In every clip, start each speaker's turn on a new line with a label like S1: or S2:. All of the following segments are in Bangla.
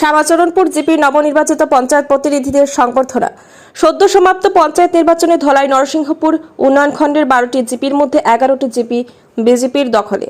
S1: শ্যামাচরণপুর জিপির নবনির্বাচিত পঞ্চায়েত প্রতিনিধিদের সংবর্ধনা। সদ্য সমাপ্ত পঞ্চায়েত নির্বাচনে ধলাই নরসিংহপুর উন্নয়ন খণ্ডের বারোটি জিপির মধ্যে এগারোটি জিপি বিজেপির দখলে।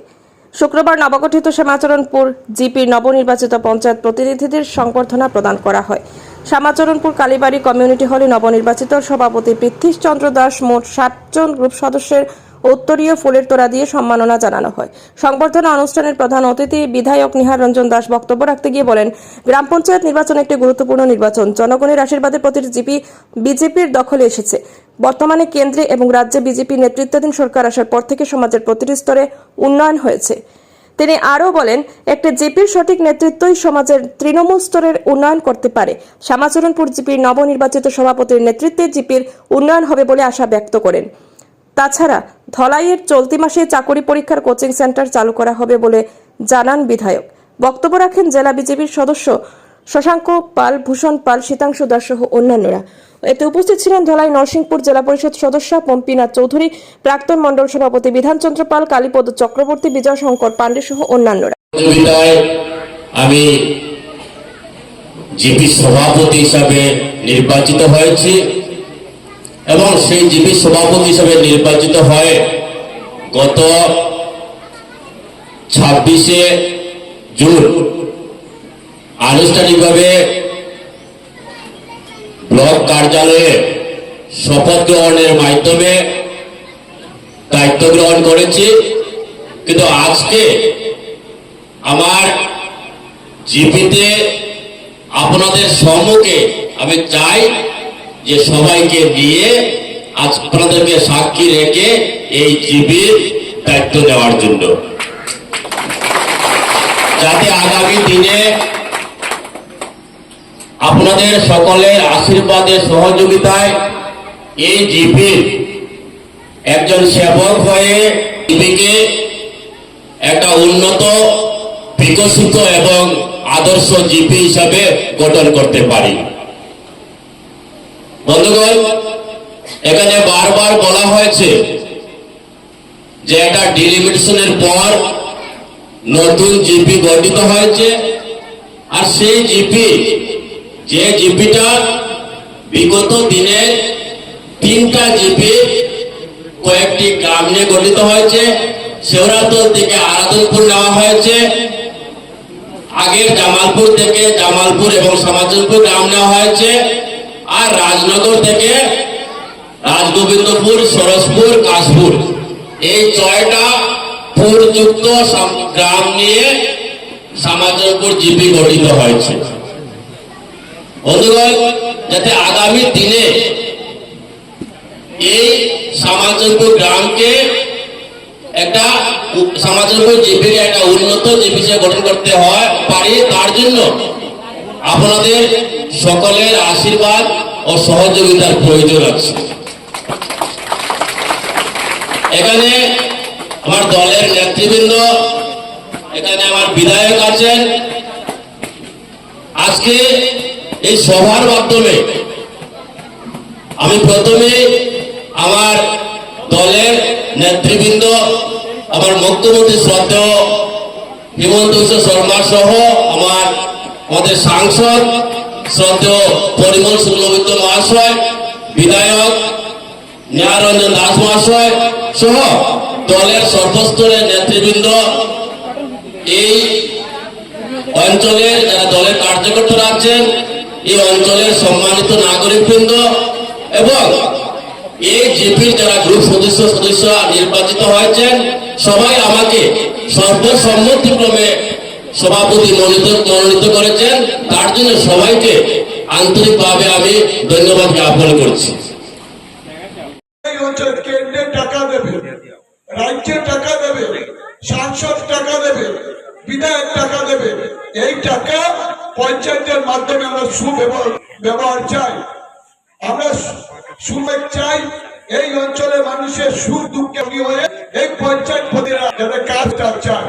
S1: শুক্রবার নবগঠিত শ্যামাচরণপুর জিপির নবনির্বাচিত পঞ্চায়েত প্রতিনিধিদের সংবর্ধনা প্রদান করা হয়। শ্যামাচরণপুর কালীবাড়ি কমিউনিটি হলে নবনির্বাচিত সভাপতি পৃথ্বীশ চন্দ্র দাস মোট ষাটজন গ্রুপ সদস্যের উত্তরীয় ফুলের তোড়া দিয়ে সম্মাননা জানানো হয়। সংবর্ধনা অনুষ্ঠানের প্রধান অতিথি বিধায়ক নিহার রঞ্জন দাস বক্তব্য রাখতে গিয়ে বলেন, গ্রাম পঞ্চায়েত নির্বাচন একটি গুরুত্বপূর্ণ নির্বাচন। জনগণের আশীর্বাদে প্রতিটি জিপি বিজেপির দখলে এসেছে। বর্তমানে কেন্দ্রে এবং রাজ্যে বিজেপি নেতৃত্বাধীন সরকার আসার পর থেকে সমাজের প্রতিটি স্তরে উন্নয়ন হয়েছে। তিনি আরও বলেন, একটি জিপির সঠিক নেতৃত্বই সমাজের তৃণমূল স্তরের উন্নয়ন করতে পারে। শ্যামাচরণপুর জিপির নবনির্বাচিত সভাপতির নেতৃত্বে জিপির উন্নয়ন হবে বলে আশা ব্যক্ত করেন। তাছাড়া ধলাইয়ের চলতি মাসে চাকরি পরীক্ষার কোচিং সেন্টার চালু করা হবে বলে জানান বিধায়ক। বক্তব্য রাখেন জেলা বিজেপির সদস্য শশাঙ্ক পাল, ভূষণ পাল, শীতাংশু দাস সহ অন্যান্যরা। এতে উপস্থিত ছিলেন ধলাই নরসিংপুর জেলা পরিষদ সদস্য পম্পিনাথ চৌধুরী, প্রাক্তন মণ্ডল সভাপতি বিধানচন্দ্র পাল, কালীপদ চক্রবর্তী বিজয় শঙ্কর পাণ্ডে সহ অন্যান্যরা।
S2: আমি জিপি সভাপতি হিসাবে নির্বাচিত হয়েছি। এবং সেই জিপি সভাপতি হিসাবে নির্বাচিত হয়ে গত ছাব্বিশে জুন আনুষ্ঠানিকভাবে ব্লক কার্যালয়ে শপথ গ্রহণের মাধ্যমে দায়িত্ব গ্রহণ করেছি। কিন্তু আজকে আমার জিপিতে আপনাদের সম্মুখে আমি চাই যে সবাইকে দিয়ে আজ আপনাদেরকে সাক্ষী রেখে এই জিপির দায়িত্ব নেওয়ার জন্য। যাতে আগামী দিনে আপনাদের সকলের আশীর্বাদের সহযোগিতায় এই জিপির একজন সেবক হয়ে জিপিকে একটা উন্নত, বিকশিত এবং আদর্শ জিপি হিসাবে গঠন করতে পারি। বন্ধুগণ, এখানে বারবার বলা হয়েছে যে একটা ডিলিমিটেশনের পর নতুন জিপি গঠিত হয়েছে। আর সেই জিপি, যে জিপিটা বিগত দিনে তিনটা জিপি কয়েকটি গ্রাম নিয়ে গঠিত হয়েছে শেওরাতল থেকে আরাদনপুর নেওয়া হয়েছে, আগের জামালপুর থেকে জামালপুর এবং সমাজনপুর গ্রাম নেওয়া হয়েছে। আর রাজনগর থেকে রাজগোবিন্দপুর, সরসপুর, কাশপুর। এই ছয়টা সাম- গ্রাম নিয়ে সমাজের উপর জিপি গঠিত হয়েছে। বন্ধুগণ, যাতে আগামী দিনে এই সমাজনপুর গ্রামকে একটা উপর জিপিকে একটা উন্নত হিসেবে গঠন করতে হয়, পারি তার জন্য আপনাদের সকলের আশীর্বাদ ও সহযোগিতার প্রয়োজন আছে। এখানে আমার দলের নেতৃবৃন্দ, এখানে আমার বিধায়ক আছেন। আজকে এই সভার মাধ্যমে আমি প্রথমে আমার দলের নেতৃবৃন্দ, আমার মুখ্যমন্ত্রী শ্রদ্ধেয় হিমন্ত বিশ্ব শর্মা সহ আমার আমাদের সাংসদ মহাশয়, বিধায়ক নিহারঞ্জন দাস মহাশয় সহ দলের সর্বস্তরের নেতৃবৃন্দ। এই অঞ্চলের যারা দলের কার্যকর্তারা আছেন, এই অঞ্চলের সম্মানিত নাগরিকবৃন্দ এবং এই জিপির যারা গ্রুপ সদস্য সদস্য নির্বাচিত হয়েছেন, সবাই আমাকে সর্বসম্মতিক্রমে সভাপতি মনোনীত করেছেন। তার জন্য সবাইকে আন্তরিকভাবে আমি ধন্যবাদ জ্ঞাপন করছি।
S3: পঞ্চায়েতের মাধ্যমে আমরা ব্যবহার চাই। আমরা চাই এই অঞ্চলের মানুষের সুখ দুঃখে হয়ে এই পঞ্চায়েত প্রতিরা যাতে কাজটা চায়।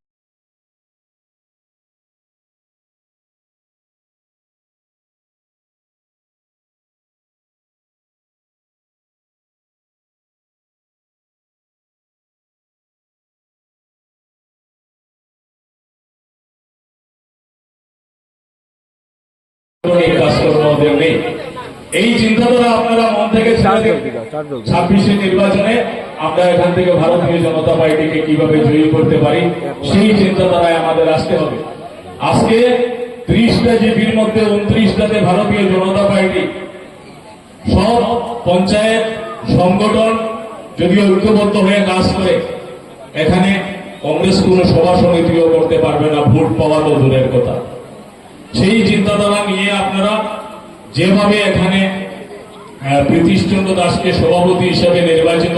S4: কাজকর্ম ওদের নেই এই চিন্তাধারা আপনারা মন থেকে ছেড়ে দিন। ছাব্বিশে নির্বাচনে আমরা এখান থেকে ভারতীয় জনতা পার্টিকে কীভাবে জয়ী করতে পারি সেই চিন্তাধারায় আমাদের আসতে হবে। আজকে ত্রিশটা জিপির মধ্যে উনত্রিশটাতে ভারতীয় জনতা পার্টি সব পঞ্চায়েত সংগঠন যদি ঐক্যবদ্ধ হয়ে কাজ করে এখানে কংগ্রেস কোনো সভা সমিতিও করতে পারবে না ভোট পাওয়া তো দূরের কথা। সেই চিন্তাধারা নিয়ে আপনারা যেভাবে এখানে প্রীতিশচন্দ্র দাসকে সভাপতি হিসেবে নির্বাচিত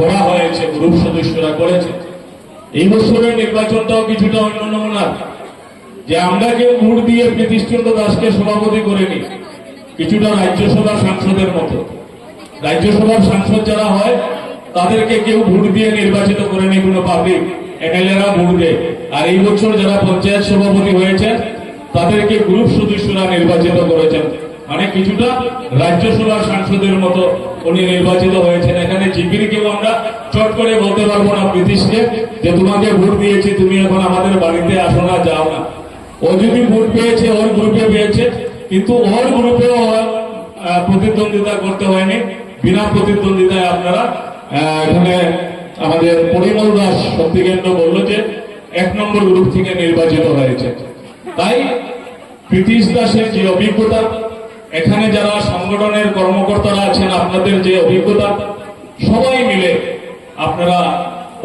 S4: করা হয়েছে, গ্রুপ সদস্যরা করেছে, এই বছরের নির্বাচনটাও কিছুটা অন্য নমুনার যে আমরা কেউ ভোট দিয়ে প্রীতিশচন্দ্র দাসকে সভাপতি করিনি, কিছুটা রাজ্যসভা সাংসদের মতো। রাজ্যসভার সাংসদ যারা হয়, তাদেরকে কেউ ভোট দিয়ে নির্বাচিত করেনি কোনো পাবলিক। এমএলএরা ভোট দেয়। আর এই বছর যারা পঞ্চায়েত সভাপতি হয়েছেন তাদেরকে গ্রুপ সদস্যরা নির্বাচিত করেছেন। মানে কিছুটা রাজ্যসভার সাংসদের মতো উনি নির্বাচিত হয়েছেন। এখানে জিপির কেউ আমরা চট করে বলতে পারব না ব্রিটিশকে যে তোমাকে ভোট দিয়েছি, তুমি এখন আমাদের বাড়িতে আসো না, যাও না। ও যদি ভোট পেয়েছে, ওর গ্রুপে পেয়েছে, কিন্তু ওর গ্রুপেও প্রতিদ্বন্দ্বিতা করতে হয়নি। বিনা প্রতিদ্বন্দ্বিতায় আপনারা এখানে আমাদের পরিমল দাস শক্তিকেন্দ্র বলল যে এক নম্বর গ্রুপ থেকে নির্বাচিত হয়েছে। তাই প্রীতিশ দাসের যে অভিজ্ঞতা, এখানে যারা সংগঠনের কর্মকর্তারা আছেন, আপনাদের যে অভিজ্ঞতা, সবাই মিলে আপনারা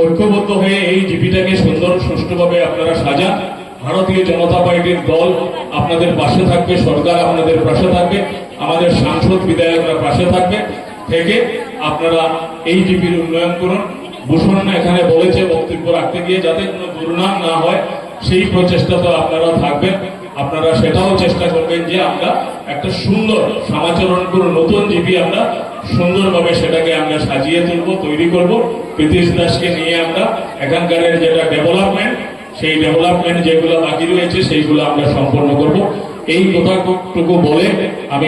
S4: ঐক্যবদ্ধ হয়ে এই জীবিটাকে সুন্দর সুষ্ঠুভাবে আপনারা সাজান। ভারতীয় জনতা পার্টির দল আপনাদের পাশে থাকবে, সরকার আপনাদের পাশে থাকবে, আমাদের সাংসদ বিধায়করা পাশে থাকবে। থেকে আপনারা এই জিপির উন্নয়ন করুন। ভূষণ এখানে বলেছে বক্তব্য রাখতে গিয়ে, যাতে কোনো দুর্নাম না হয় সেই প্রচেষ্টা তো আপনারা থাকবেন। আপনারা সেটাও চেষ্টা করবেন যে আমরা একটা সুন্দর সমাচরণ করে নতুন জিপি আমরা সুন্দরভাবে সেটাকে আমরা সাজিয়ে তুলবো, তৈরি করব। প্রীতিশ দাসকে নিয়ে আমরা এখানকার যেটা ডেভেলপমেন্ট সেই ডেভেলপমেন্ট যেগুলো বাকি রয়েছে, সেইগুলো আমরা সম্পন্ন করব। এই কথাটুকু বলে আমি